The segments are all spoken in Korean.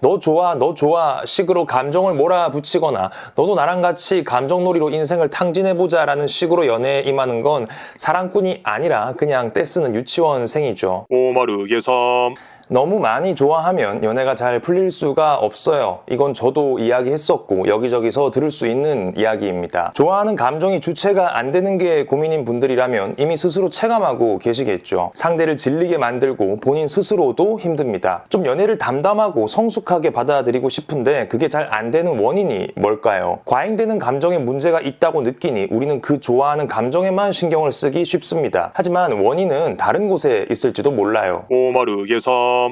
너 좋아, 너 좋아 식으로 감정을 몰아붙이거나 너도 나랑 같이 감정놀이로 인생을 탕진해보자 라는 식으로 연애에 임하는 건 사랑꾼이 아니라 그냥 떼쓰는 유치원생이죠. 오마르 예삼 너무 많이 좋아하면 연애가 잘 풀릴 수가 없어요. 이건 저도 이야기했었고 여기저기서 들을 수 있는 이야기입니다. 좋아하는 감정이 주체가 안 되는 게 고민인 분들이라면 이미 스스로 체감하고 계시겠죠. 상대를 질리게 만들고 본인 스스로도 힘듭니다. 좀 연애를 담담하고 성숙하게 받아들이고 싶은데 그게 잘 안 되는 원인이 뭘까요? 과잉되는 감정에 문제가 있다고 느끼니 우리는 그 좋아하는 감정에만 신경을 쓰기 쉽습니다. 하지만 원인은 다른 곳에 있을지도 몰라요. 오마르 예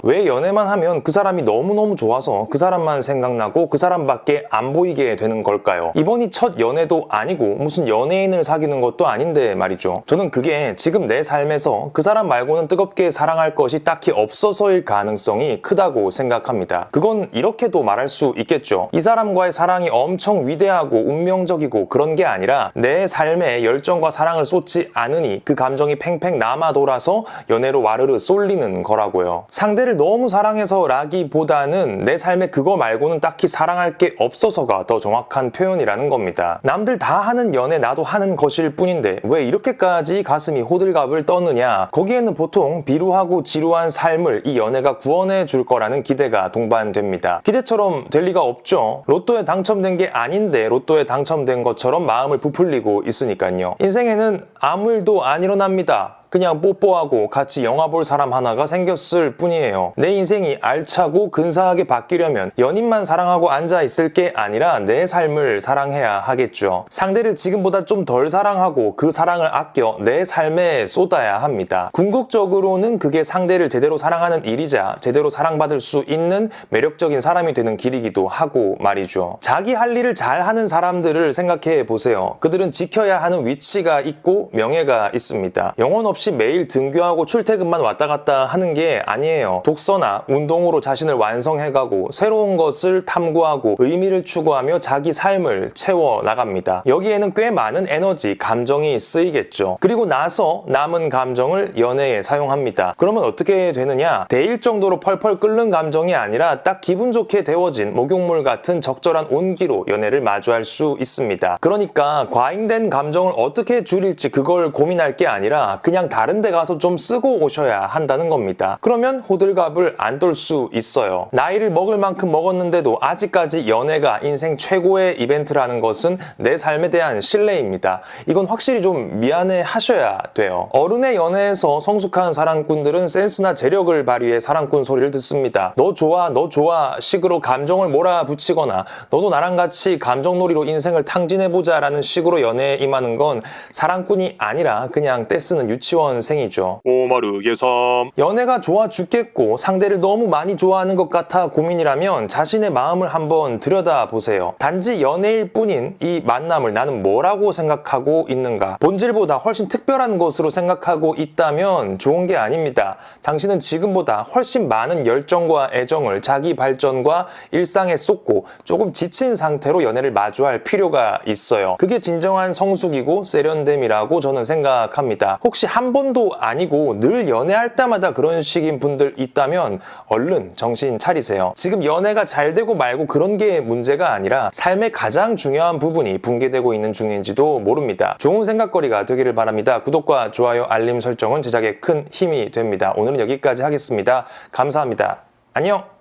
삼왜 연애만 하면 그 사람이 너무너무 좋아서 그 사람만 생각나고 그 사람밖에 안 보이게 되는 걸까요? 이번이 첫 연애도 아니고 무슨 연예인을 사귀는 것도 아닌데 말이죠. 저는 그게 지금 내 삶에서 그 사람 말고는 뜨겁게 사랑할 것이 딱히 없어서일 가능성이 크다고 생각합니다. 그건 이렇게도 말할 수 있겠죠. 이 사람과의 사랑이 엄청 위대하고 운명적이고 그런 게 아니라 내 삶에 열정과 사랑을 쏟지 않으니 그 감정이 팽팽 남아 돌아서 연애로 와르르 쏠리는 거라고요. 상대 를 너무 사랑해서라기보다는 내 삶에 그거 말고는 딱히 사랑할 게 없어서가 더 정확한 표현이라는 겁니다. 남들 다 하는 연애 나도 하는 것일 뿐인데 왜 이렇게까지 가슴이 호들갑을 떠느냐? 거기에는 보통 비루하고 지루한 삶을 이 연애가 구원해 줄 거라는 기대가 동반됩니다. 기대처럼 될 리가 없죠. 로또에 당첨된 게 아닌데 로또에 당첨된 것처럼 마음을 부풀리고 있으니까요. 인생에는 아무 일도 안 일어납니다. 그냥 뽀뽀하고 같이 영화 볼 사람 하나가 생겼을 뿐이에요. 내 인생이 알차고 근사하게 바뀌려면 연인만 사랑하고 앉아 있을 게 아니라 내 삶을 사랑해야 하겠죠. 상대를 지금보다 좀 덜 사랑하고 그 사랑을 아껴 내 삶에 쏟아야 합니다. 궁극적으로는 그게 상대를 제대로 사랑하는 일이자 제대로 사랑받을 수 있는 매력적인 사람이 되는 길이기도 하고 말이죠. 자기 할 일을 잘 하는 사람들을 생각해 보세요. 그들은 지켜야 하는 위치가 있고 명예가 있습니다. 영혼 없이 매일 등교하고 출퇴근만 왔다 갔다 하는 게 아니에요. 독서나 운동으로 자신을 완성해가고 새로운 것을 탐구하고 의미를 추구하며 자기 삶을 채워 나갑니다. 여기에는 꽤 많은 에너지, 감정이 쓰이겠죠. 그리고 나서 남은 감정을 연애에 사용합니다. 그러면 어떻게 되느냐? 대일 정도로 펄펄 끓는 감정이 아니라 딱 기분 좋게 데워진 목욕물 같은 적절한 온기로 연애를 마주할 수 있습니다. 그러니까 과잉된 감정을 어떻게 줄일지 그걸 고민할 게 아니라 그냥 다른 데 가서 좀 쓰고 오셔야 한다는 겁니다. 그러면 호들갑을 안 떨 수 있어요. 나이를 먹을 만큼 먹었는데도 아직까지 연애가 인생 최고의 이벤트라는 것은 내 삶에 대한 신뢰입니다. 이건 확실히 좀 미안해 하셔야 돼요. 어른의 연애에서 성숙한 사랑꾼들은 센스나 재력을 발휘해 사랑꾼 소리를 듣습니다. 너 좋아, 너 좋아 식으로 감정을 몰아붙이거나 너도 나랑 같이 감정놀이로 인생을 탕진해보자 라는 식으로 연애에 임하는 건 사랑꾼이 아니라 그냥 떼쓰는 유치원 생이죠. 오마르 예삼 연애가 좋아 죽겠고 상대를 너무 많이 좋아하는 것 같아 고민이라면 자신의 마음을 한번 들여다보세요. 단지 연애일 뿐인 이 만남을 나는 뭐라고 생각하고 있는가? 본질보다 훨씬 특별한 것으로 생각하고 있다면 좋은 게 아닙니다. 당신은 지금보다 훨씬 많은 열정과 애정을 자기 발전과 일상에 쏟고 조금 지친 상태로 연애를 마주할 필요가 있어요. 그게 진정한 성숙이고 세련됨이라고 저는 생각합니다. 혹시 한 번도 아니고 늘 연애할 때마다 그런 식인 분들 있다면 얼른 정신 차리세요. 지금 연애가 잘 되고 말고 그런 게 문제가 아니라 삶의 가장 중요한 부분이 붕괴되고 있는 중인지도 모릅니다. 좋은 생각거리가 되기를 바랍니다. 구독과 좋아요, 알림 설정은 제작에 큰 힘이 됩니다. 오늘은 여기까지 하겠습니다. 감사합니다. 안녕!